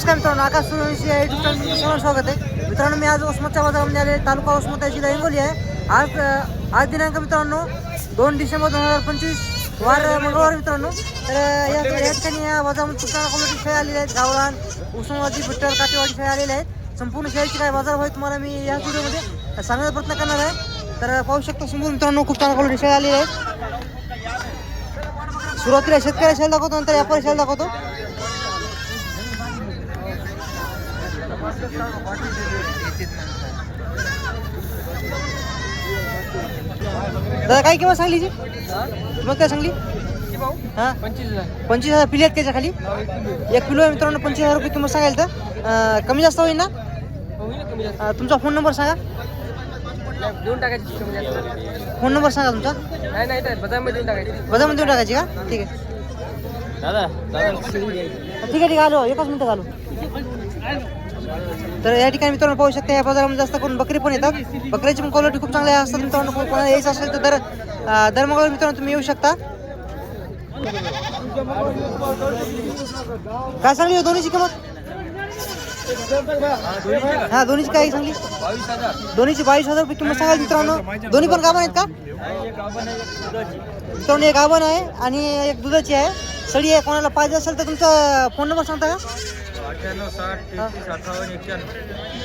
नमस्कार मित्रांनो आकाश सूर्यवंशी या युट्यूब चॅनल स्वागत आहे. मित्रांनो मी आज उस्मतच्या बाजारामध्ये आले तालुका उस्मत जिल्हा हिंगोली आहे. आज आज दिनांक मित्रांनो दोन डिसेंबर दोन हजार पंचवीस. वार मंगळवार मित्रांनो. तर या या ठिकाणी या बाजारामध्ये खूप चांगल्या शाळा आलेल्या आहेत गावरान उस्मानाबादी बिट्टर काटेवाडी शाळा आलेल्या आहेत. संपूर्ण शाळेची काय बाजार होय तुम्हाला मी या व्हिडिओमध्ये सांगण्याचा प्रयत्न करणार आहे. तर पाहू शकता समोर मित्रांनो खूप चांगल्या क्वालिटी शाळा आलेल्या आहेत सुरुवातीला शेतकऱ्या शाळा दाखवतो नंतर व्यापारी शाळा दाखवतो. दादा काय किंमत सांगली जी? किंमत काय सांगली? हा? पंचवीस हजार पिली आहेत त्याच्याखाली एक किलो आहे मित्रांनो पंचवीस हजार रुपये किंमत सांगाल तर. कमी जास्त होईल ना? तुमचा फोन नंबर सांगा. देऊन टाकायची फोन नंबर सांगा तुमचा. नाही देऊन टाकायची बदामध्ये देऊन टाकायची का? ठीक आहे. दादा. ठीक आहे ठीक आहे आलो. एकच मिनिटात आलो. तर या ठिकाणी मित्रांनो पाहू शकता या बाजारामध्ये जास्त करून बकरी पण येतात. बकरीची पण क्वालिटी खूप चांगली असतात मित्रांनो. कोणाला यायचं असेल तर दर अं, मंगळवार मित्रांनो तुम्ही येऊ शकता. काय सांगली हो दोन्हीची किंमत? हा दोन्हीची काय सांगली? दोन्हीची बावीस हजार रुपये किंमत सांगाल मित्रांनो. दोन्ही पण गाभण आहेत का? मित्रांनो एक गाभण आहे आणि एक दुधाची आहे. सडी आहे कोणाला पाहिजे असेल तर तुमचा फोन नंबर सांगता का? अठ्ठ्याण्णव साठ तेहतीस अठ्ठावन्न एक्क्याण्णव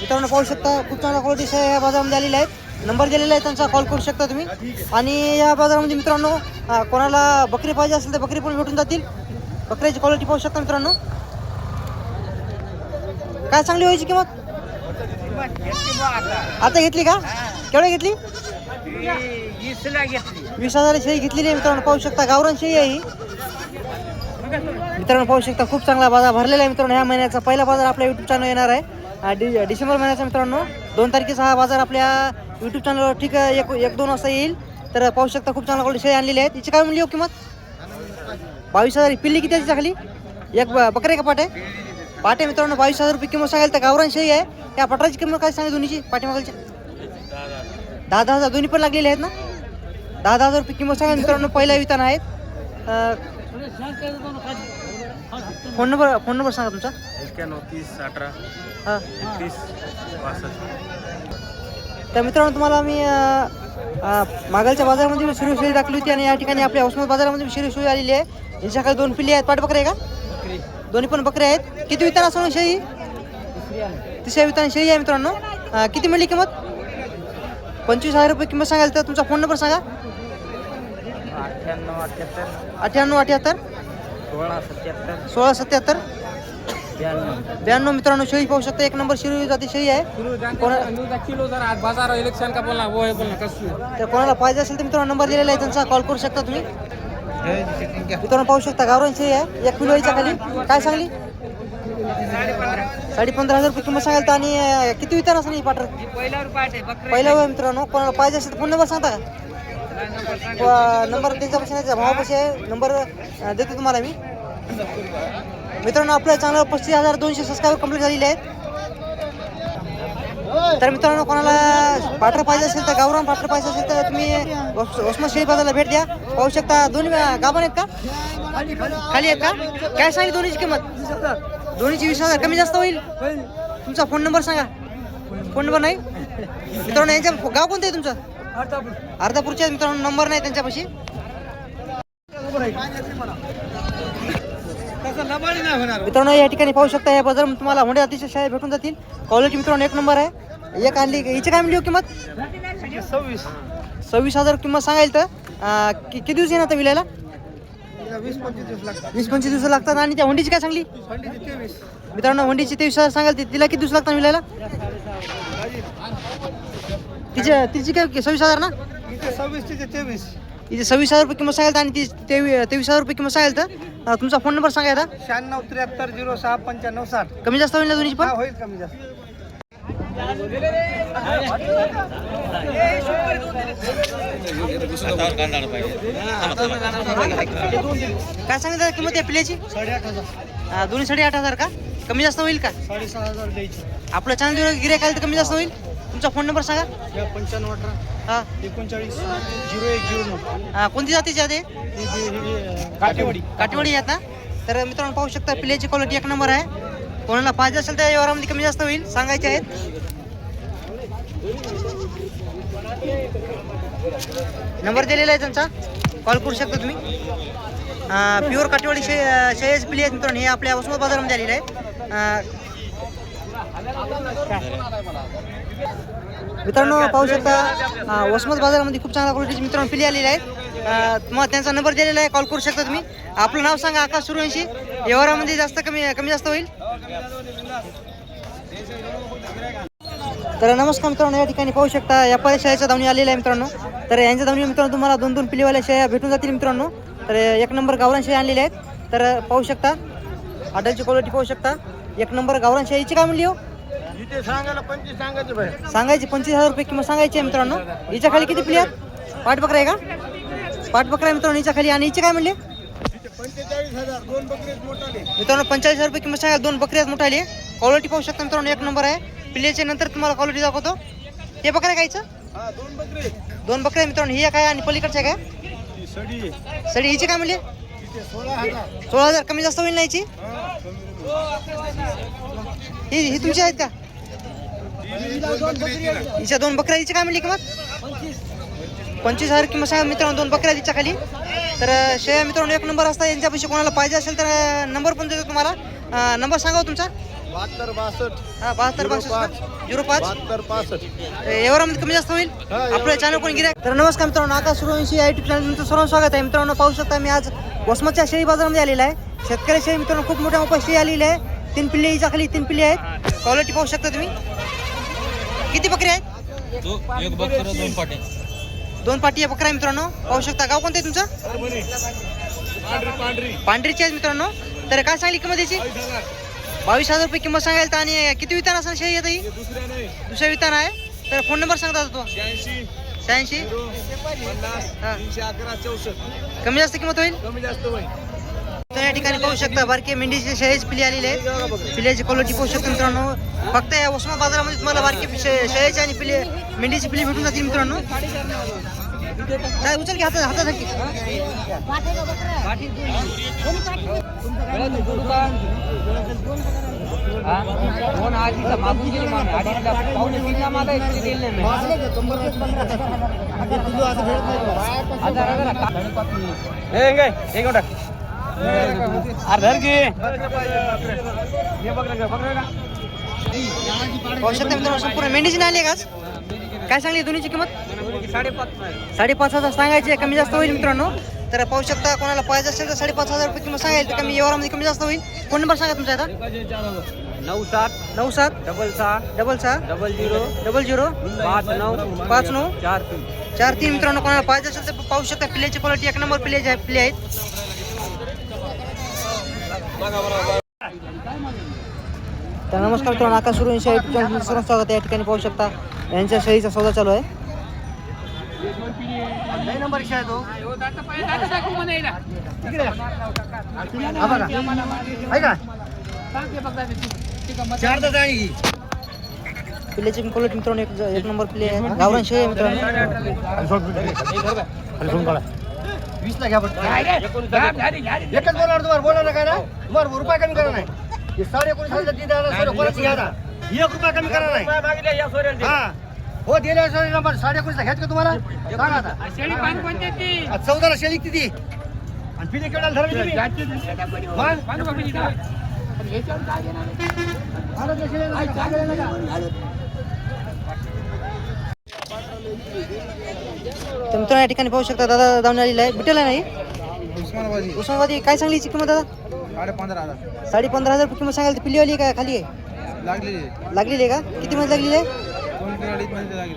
मित्रांनो पाहू शकता खूप चांगल्या क्वालिटी या बाजारामध्ये आलेल्या आहेत. नंबर दिलेला आहे त्यांचा कॉल करू शकता तुम्ही. आणि या बाजारामध्ये मित्रांनो अं, कोणाला बकरी पाहिजे असेल तर बकरी पण भेटून जातील. बकऱ्याची क्वालिटी पाहू शकता मित्रांनो. काय चांगली व्हायची किंमत? आता घेतली का? केवढ्या घेतली? वीस हजार शेळी घेतलेली आहे मित्रांनो पाहू शकता. गावरान शेळी आहे ही. मित्रांनो पाहू शकता खूप चांगला बाजार भरलेला आहे मित्रांनो. ह्या महिन्याचा पहिला बाजार आपल्या युट्यूब चॅनल येणार आहे. डि डिसेंबर महिन्याचा मित्रांनो. दोन तारखेचा हा बाजार आपल्या युट्यूब चॅनलवर ठीक आहे एक एक दोन वाजता येईल. तर पाहू शकता खूप चांगला क्वालिटी शेळी आणलेली आहेत. तिची काय म्हणली हो किंमत? बावीस हजार. पिल्ली किती त्याची खाली? एक ब- बकरे का पाटे? आहे आहे मित्रांनो बावीस हजार रुपये किंमत सांगायला तर गावरान शेळी आहे. त्या पटराची किंमत काय सांगेल दोन्हीची पाठीमागलची? दहा दहा हजार. दोन्ही पण लागलेले आहेत ना? दहा दहा हजार रुपये किंमत सांगा मित्रांनो पहिला वितान आहेत. फोन नंबर फोन नंबर सांगा तुमचा. एक्क्याण्णव तीस अठरा हां. एकतीस पासष्ट तर मित्रांनो तुम्हाला मी मागलच्या बाजारामध्ये मी शिरू शेळी टाकली होती आणि या ठिकाणी आपल्या उस्मानाबाद बाजारामध्ये मी शिरू शेळी आलेली आहे. यांच्याकडे दोन पिल्ली आहेत. पाठबकरे आहे का? दोन्ही पण बकरे आहेत. किती वितान असं शेळी? तिसऱ्या वितान शेळी आहे मित्रांनो. किती मिळली किंमत? पंचवीस हजार रुपये किंमत सांगाल तर तुमचा फोन नंबर सांगा. अठ्ठ्याण्णव अठ्ठ्याहत्तर. अठ्ठ्याण्णव अठ्याहत्तर सोळा सत्याहत्तर. सोळा सत्याहत्तर? ब्याण्णव. मित्रांनो शेळी पाहू शकता एक नंबर शिरू जाती शेळी आहे. कोणा किलो जरा आज बाजार इलेक्शन का बोलना वो है बोलना कसं तर कोणाला पाहिजे असेल तर मित्रांनो नंबर दिलेला आहे त्यांचा कॉल करू शकता तुम्ही. मित्रांनो पाहू शकता गावरान शेळी आहे एक किलो याच्या खाली. काय सांगली? साडे पंधरा हजार रुपये किंमत सांगाल तर आणि किती विचार असं नाही पाटर? पहिल्यावर पाठ आहे पहिला वेळ मित्रांनो कोणाला पाहिजे असेल तर फोन नंबर सांगता का? नंबर त्यांच्यापासून आहे, भावापाशी आहे? नंबर देतो तुम्हाला मी. मित्रांनो आपलं चांगलं पस्तीस हजार दोनशे सबस्क्राईबर कंप्लीट झालेले आहेत. तर मित्रांनो कोणाला पाठर पाहिजे असेल तर गावरान पाठर पाहिजे असेल तर तुम्ही ओस- शेळी बाजारला भेट द्या. पाहू शकता दोन्ही गाभण आहेत का? खाली आहेत का? काय सांगितली दोन्हीची किंमत? दोन्हीची वीस हजार कमी जास्त होईल? तुमचा फोन नंबर सांगा. फोन नंबर नाही? मित्रांनो यांच्या गाव कोणतं आहे तुमचं? अर्धापूरच्या मित्रांनो नंबर नाही त्यांच्यापाशी. मित्रांनो या ठिकाणी पाहू शकता या बाजार तुम्हाला होंडे अतिशय शाळा भेटून जातील. क्वालिटी मित्रांनो एक नंबर आहे. एक आणली. हिची काय म्हणली हो किंमत? सव्वीस. सव्वीस हजार किंमत सांगायला तर किती दिवस येणार विलायला? वीस पंचवीस दिवस लागतात. आणि त्या होंडीची काय सांगली? मित्रांनो होंडीची तेवीस हजार सांगाल ती- तिला किती दिवस लागतात विलायला? तिचे तिची काय सव्वीस हजार ना? इथे सव्वीस तिथे तेवीस. तिचे सव्वीस हजार रुपये किंमत सांगाल आणि ती तेवीस तेवीस हजार रुपये किंमत सांगाल तर तुमचा फोन नंबर सांगा आता शहाण्णव त्र्याहत्तर झिरो सहा पंच्याण्णव साठ. कमी जास्त होईल ना दोन्हीची पण? होईल कमी जास्त. काय सांगितलं किंमत आहे पिल्याची? साडेआठ हजार. दोन्ही साडे आठ हजार का? कमी जास्त होईल का? साडेसहा हजार द्यायची. आपलं चॅनल गिरायक आलं तर कमी जास्त होईल? तुमचा फोन नंबर सांगा. या पंच्याण्णव अठरा. हा. एकोणचाळीस झिरो एक झिरो नऊ. अं, कोणती जातीची आहे ते? ही जी- ही जी, अं, काटेवाडी काटेवाडी आहेत ना? तर मित्रांनो पाहू शकता पिल्याची क्वालिटी एक नंबर आहे. कोणाला पाहिजे असेल तर व्यवहारामध्ये कमी जास्त होईल सांगायचे आहेत. नंबर दिलेला आहे त्यांचा. कॉल करू शकता तुम्ही. प्युअर काटेवाडी शे शेळ्याची पिली आहेत मित्रांनो हे आपल्या उस्मानाबाद बाजारामध्ये आलेले आहेत. अं, मित्रांनो पाहू शकता वसमत बाजारामध्ये खूप चांगल्या क्वालिटीचे मित्रांनो पिली आलेले आहेत. मग त्यांचा नंबर दिलेला आहे कॉल करू शकता तुम्ही. आपलं नाव सांगा आकाश सुरवंशी. व्यवहारामध्ये जास्त कमी कमी जास्त होईल. तर नमस्कार मित्रांनो या ठिकाणी पाहू शकता या शाळेच्या धावणी आलेल्या आहे मित्रांनो. तर यांच्या धावणी मित्रांनो तुम्हाला दोन दोन पिलीवाल्या शेळ्या भेटून जातील मित्रांनो. तर एक नंबर गावरान शेळ्या आणलेल्या आहेत. तर पाहू शकता आडलची क्वालिटी पाहू शकता. एक नंबर गावरान शेळीची काय म्हणली हो? इथे सांगायला पंचवीस सांगायचे सांगायची पंचवीस हजार रुपये किंमत सांगायची आहे मित्रांनो. हिच्या खाली किती पिली आहेत पाठ बकरा आहे का? पाठ बकरा आहे मित्रांनो हिच्या खाली. आणि हिचे काय म्हणले? पंचेचाळीस हजार दोन बकरे मोठाले. मित्रांनो पंचेचाळीस हजार रुपये किंमत सांगा दोन बकरी आहेत मोठाली. क्वालिटी पाहू शकता मित्रांनो एक नंबर आहे. पिल्ल्याच्या नंतर तुम्हाला क्वालिटी दाखवतो. हे बकरा कायचं दोन बकरे दोन बकऱ्या मित्रांनो. ही काय आणि पलीकडच्या काय? सडी हिची काय म्हणली? सोळा हजार. कमी जास्त होईल ना ही ही तुमची आहेत का ती दोन बकरी आहे ना. हिच्या दोन बकऱ्या हिची काय म्हणली किंमत पंचवीस हजार किंमत सांगा मित्रांनो दोन बकऱ्या हिच्या खाली. तर शेळ्या मित्रांनो एक नंबर असता यांच्यापाशी कोणाला पाहिजे असेल तर नंबर पण देतो तुम्हाला. नंबर सांगा हो तुमचा. बहात्तर बासष्ट. हा बहात्तर झिरो बासष्ट झिरो पाच? बहात्तर पासष्ट एवढ्यामध्ये कमी जास्त होईल? आपल्या चॅनल कोणी गिरायक तर नमस्कार मित्रांनो आकाश सूर्यवंशी या युट्यूब चॅनल तुमचं सर्व स्वागत आहे. मित्रांनो पाहू शकता मी आज वसमतच्या शेळी बाजारामध्ये आलेला आहे. शेतकरी शेळी मित्रांनो खूप मोठ्या शेळी आलेली आहे. तीन पिल्ले हिच्या खाली तीन पिल्ले आहेत. क्वालिटी पाहू शकता तुम्ही. किती बकरी आहेत? एक बकर दोन पाटे. दोन पाटी आहे बकरा आहे मित्रांनो. पाहू शकता गाव कोणतं आहे तुमचं? पांढरी. पांढरी पांढरीची आहे मित्रांनो. तर काय सांगली किंमत याची? बावीस हजार. रुपये किंमत सांगायला तर आणि किती वितान असेल शेळी येत ही? दुसऱ्या नाही. दुसऱ्या वितान आहे. तर फोन नंबर सांगता तो. शहाऐंशी. शहाऐंशी. पन्नास. हा. तीनशे अकरा चौसष्ट. कमी जास्त किंमत होईल? कमी जास्त होईल. या ठिकाणी पाहू शकता बारके मेंढीचे शेळीच पिले आलेले आहेत पिल्याची क्वालिटी पाहू शकता मित्रांनो फक्त या उस्मा बाजारामध्ये तुम्हाला बारके शे- आणि पिले मेंढीची पिली भेटून जातील मित्रांनो काय उचल की हातात हातात की? पाहू शकता मित्रांनो संपूर्ण मेंढीची नाही आली का? काय सांगली दोन्हीची किंमत? साडेपाच हजार. सांगायची कमी जास्त होईल मित्रांनो. तर पाहू शकता कोणाला पाहिजे असेल तर साडेपाच हजार रुपये किंमत तर कमी व्यवहारामध्ये कमी जास्त होईल. फोन नंबर सांगा तुमचा आता. नऊ सात. नऊ सात. डबल सहा. डबल सहा. Double zero. Double zero. पाच नऊ. पाच नऊ. चार तीन. चार तीन मित्रांनो कोणाला पाहिजे असेल तर पाहू शकता. पिल्याची क्वालिटी एक नंबर पिल्याचे आहे पिले आहेत. तर नमस्कार मित्रांनो आकाश सुरू युट्यूब चॅनल सर्व स्वागत आहे. या ठिकाणी पाहू शकता यांच्या शेळीचा सौदा चालू आहे. नंबर आहे तो. हा क्वालिटी मित्रांनो एक एक नंबर पिले आहे गावरान शेळी आहे वीसला घ्या पटकन. एकच बोलणार तुम्हाला. बोला ना काय ना? तुम्हाला रुपये कमी करा नाही. साडे एकोणीस हजार ती द्या ना, सोडा, कोणाची घ्या ना. एक रुपया कमी करा नाही. हा. हो दिले नंबर. साडे एकोणीस घ्यायचं का तुम्हाला? सांगा आता. चौदाला शेळी किती आणि पिढी केवढ्याला ठरवली तुम्ही? तर मित्रांनो या ठिकाणी पाहू शकता दादा जाऊन आलेला आहे. भेटेल नाही? उस्मानाबादी. उस्मानाबादी काय सांगली किंमत दादा? साडे पंधरा हजार. साडे पंधरा हजार किंमत सांगाल ती पिल्लीवाली आहे का? खाली आहे? लागलेली लागलेली आहे का? किती महिन्यात लागलेली आहे? दोन किलो अडीच मध्ये लागली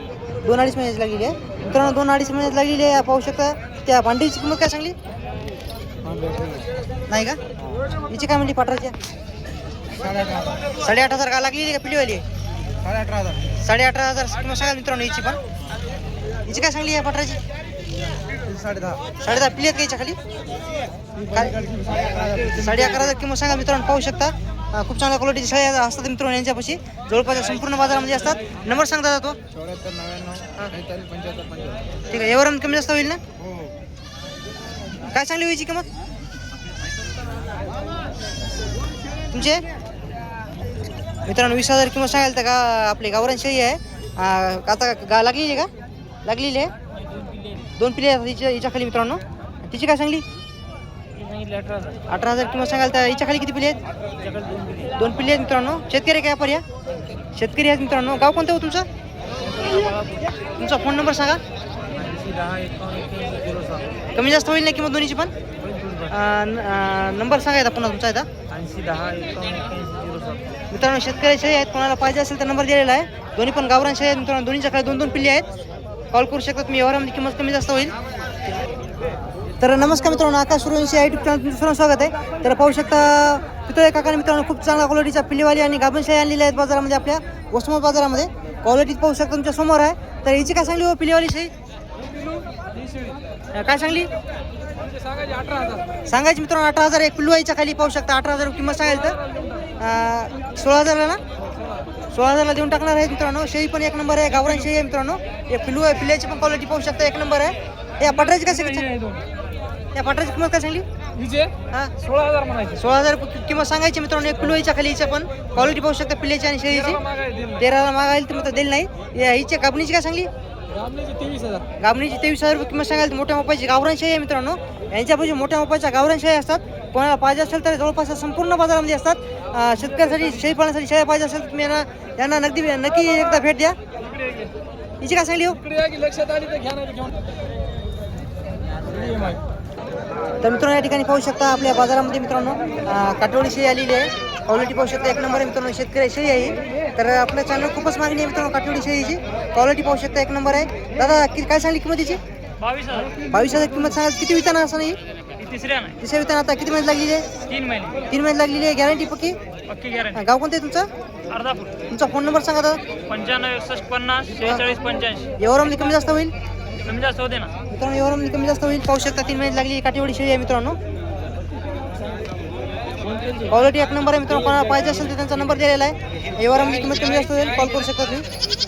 दोन अडीच महिन्याची लागलेली आहे. मित्रांनो दोन अडीच महिन्यात लागलेली आहे. पाहू शकता त्या भांडीची किंमत काय सांगली? नाही का? हिची काय म्हणली पाटराची साडे अठरा हजार. साडे आठ हजार का? लागलेली आहे का आहे साडे अठरा हजार. साडे अठरा हजार. किंमत सांगा मित्रांनो हिची पण. हिची काय सांगली आहे पाटराची? साडे दहा साडे दहा पिली आहेत का हिच्या खाली? काय? साडे अकरा हजार. किंमत सांगा मित्रांनो पाहू शकता. खूप चांगल्या क्वालिटीची शाळी असतात मित्रांनो यांच्यापाशी. जवळपास संपूर्ण बाजारामध्ये असतात. नंबर सांगता तो ठीक आहे. एवढं कमी जास्त होईल ना? हो. काय सांगली व्हायची किंमत? तुमचे? मित्रांनो वीस हजार किंमत सांगाल तर का आपली गावरान शेळी आहे. आ, आता गा लागलेली आहे का? लागलेली आहे. दोन पिले आहेत हिच्या हिच्या खाली मित्रांनो. तिची काय सांगली? अठरा हजार किंमत सांगाल तर हिच्या खाली किती पिले आहेत? दोन पिले आहेत मित्रांनो. शेतकरी काय पर्या शेतकरी आहेत मित्रांनो. गाव कोणतं हो तुमचं? तुमचा फोन नंबर सांगा. कमी जास्त होईल ना किंमत दोन्हीची पण? आ, न- आ, नंबर सांगायचा पुन्हा तुमचा आता ऐंशी दहा एकावन्न मित्रांनो शेतकरी शेळी आहेत. कोणाला पाहिजे असेल तर नंबर दिलेला आहे. दोन्ही पण गावरान शेळी आहेत. मित्रांनो दोन्हीच्या खाली दोन दोन पिल्ली आहेत. कॉल करू शकतात तुम्ही. व्यवहारामध्ये किंमत कमी जास्त होईल. तर नमस्कार मित्रांनो आकाश सुरवंशी युट्यूब चॅनल सर्व स्वागत आहे. तर पाहू शकता तिथं काकाने मित्रांनो खूप चांगल्या क्वालिटीच्या पिल्लीवाली आणि गाभण आणलेल्या आहेत बाजारामध्ये आपल्या वसमत बाजारामध्ये. क्वालिटी पाहू शकता तुमच्यासमोर आहे. तर हिची काय सांगली हो पिल्लीवाली शाही? काय सांगली? अठरा हजार सांगायची मित्रांनो अठरा हजार. एक पिल्लू याच्या खाली. पाहू शकता अठरा हजार किंमत सांगायला तर. सोळा हजारला? ना सोळा हजारला देऊन टाकणार आहे मित्रांनो. शेळी पण एक नंबर आहे गावरान शेळी आहे मित्रांनो. एक पिल्लू आहे पिल्ल्याची पण क्वालिटी पाहू शकता एक नंबर आहे. या पटराची कसं या पटराची किंमत काय सांगली? हां. सोळा हजार म्हणायचे. सोळा हजार किंमत सांगायची मित्रांनो. एक पिल्लू याच्या खाली हिच्या पण क्वालिटी पाहू शकता पिल्ल्याची आणि शेळीची. तेराला मागायला तर देईल नाही. या हिच्या गाबणीची काय सांगली? गाबणीची तेवीस हजार. रुपये किंमत सांगायला मोठ्या मापाची गावरान शेळी आहे मित्रांनो. यांच्यापाशी मोठ्या मापाच्या गावरान शेळी असतात. कोणाला पाहिजे असेल तर जवळपास संपूर्ण बाजारामध्ये असतात. शेतकऱ्यासाठी शेळी पालनासाठी शेळ्या पाहिजे असेल तर तुम्ही यांना यांना नगदी नक्की एकदा भेट द्या. हिची काय सांगली हो? तर मित्रांनो या ठिकाणी पाहू शकता आपल्या बाजारामध्ये मित्रांनो काटवडी शेळी आलेली आहे. क्वालिटी पाहू शकता एक नंबर आहे मित्रांनो शेतकरी शेळी आहे तर आपल्या चॅनल खूपच मागणी आहे मित्रांनो काटवडी शेळीची. क्वालिटी पाहू शकता एक नंबर आहे. दादा कि काय सांगली किंमत तिची बावीस हजार. बावीस हजार किंमत सांगा किती विताना असं नाही? तिसऱ्या नाही. तिसऱ्या आता किती महिन्यात लागलेली? आहे तीन महिने. तीन महिन्यात लागलेली आहे गॅरंटी पक्की पक्की गॅरंटी गाव कोणतं आहे तुमचं? अर्धापूर. तुमचा फोन नंबर सांगा दादा पंच्याण्णव एकसष्ट पन्नास शेहेचाळीस पंच्याऐंशी. व्यवहारामध्ये कमी जास्त होईल? कमी जास्त होते ना. मित्रांनो व्यवहारामध्ये कमी जास्त होईल. पाहू शकता तीन महिन्यात लागली काठीवडी शेळी आहे मित्रांनो. क्वालिटी एक नंबर आहे मित्रांनो. कोणाला पाहिजे असेल तर त्यांचा नंबर दिलेला आहे. व्यवहारामध्ये किंमत कमी जास्त होईल. कॉल करू शकता तुम्ही.